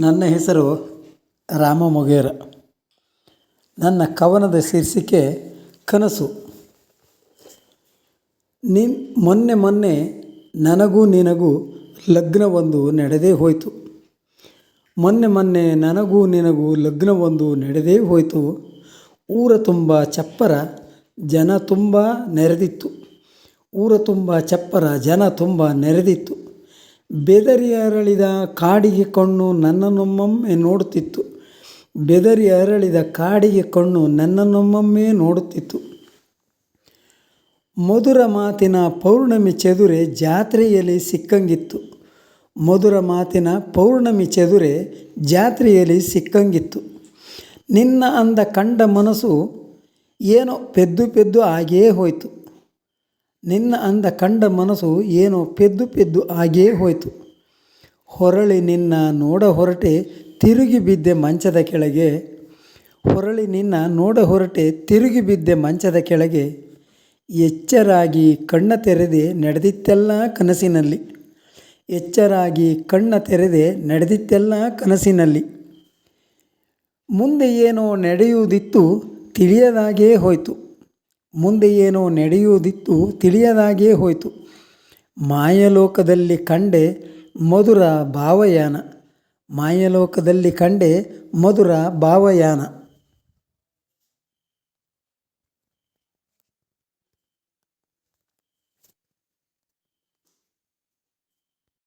ನನ್ನ ಹೆಸರು ರಾಮ ಮೊಗೇರ. ನನ್ನ ಕವನದ ಶೀರ್ಷಿಕೆ ಕನಸು. ನಿನ್ ಮೊನ್ನೆ ಮೊನ್ನೆ ನನಗೂ ನಿನಗೂ ಲಗ್ನವೊಂದು ನಡೆದೇ ಹೋಯಿತು. ಮೊನ್ನೆ ಮೊನ್ನೆ ನನಗೂ ನಿನಗೂ ಲಗ್ನವೊಂದು ನಡೆದೇ ಹೋಯಿತು. ಊರ ತುಂಬ ಚಪ್ಪರ ಜನ ತುಂಬ ನೆರೆದಿತ್ತು. ಊರ ತುಂಬ ಚಪ್ಪರ ಜನ ತುಂಬ ನೆರೆದಿತ್ತು. ಬೆದರಿ ಅರಳಿದ ಕಾಡಿಗೆ ಕಣ್ಣು ನನ್ನನ್ನೊಮ್ಮೊಮ್ಮೆ ನೋಡುತ್ತಿತ್ತು. ಬೆದರಿ ಅರಳಿದ ಕಾಡಿಗೆ ಕಣ್ಣು ನನ್ನನ್ನೊಮ್ಮೊಮ್ಮೆ ನೋಡುತ್ತಿತ್ತು. ಮಧುರ ಮಾತಿನ ಪೌರ್ಣಮಿ ಚದುರೆ ಜಾತ್ರೆಯಲ್ಲಿ ಸಿಕ್ಕಂಗಿತ್ತು. ಮಧುರ ಮಾತಿನ ಪೌರ್ಣಮಿ ಚದುರೆ ಜಾತ್ರೆಯಲ್ಲಿ ಸಿಕ್ಕಂಗಿತ್ತು. ನಿನ್ನ ಅಂದ ಕಂಡ ಮನಸ್ಸು ಏನೋ ಪೆದ್ದು ಪೆದ್ದು ಆಗೇ ಹೋಯಿತು. ನಿನ್ನ ಅಂದ ಕಂಡ ಮನಸ್ಸು ಏನೋ ಪೆದ್ದು ಪೆದ್ದು ಆಗೇ ಹೋಯಿತು. ಹೊರಳಿ ನಿನ್ನ ನೋಡ ಹೊರಟೆ ತಿರುಗಿ ಬಿದ್ದೆ ಮಂಚದ ಕೆಳಗೆ. ಹೊರಳಿ ನಿನ್ನ ನೋಡ ಹೊರಟೆ ತಿರುಗಿ ಬಿದ್ದೆ ಮಂಚದ ಕೆಳಗೆ. ಎಚ್ಚರಾಗಿ ಕಣ್ಣ ತೆರೆದೆ ನಡೆದಿತ್ತೆಲ್ಲ ಕನಸಿನಲ್ಲಿ. ಎಚ್ಚರಾಗಿ ಕಣ್ಣ ತೆರೆದೆ ನಡೆದಿತ್ತೆಲ್ಲ ಕನಸಿನಲ್ಲಿ. ಮುಂದೆ ಏನೋ ನಡೆಯುವುದಿತ್ತು ತಿಳಿಯದಾಗೇ ಹೋಯಿತು. ಮುಂದೆ ಏನೋ ನಡೆಯುವುದಿತ್ತು ತಿಳಿಯದಾಗಿಯೇ ಹೋಯಿತು. ಮಾಯಲೋಕದಲ್ಲಿ ಕಂಡೆ ಮಧುರ ಭಾವಯಾನ. ಮಾಯಲೋಕದಲ್ಲಿ ಕಂಡೆ ಮಧುರ ಭಾವಯಾನ.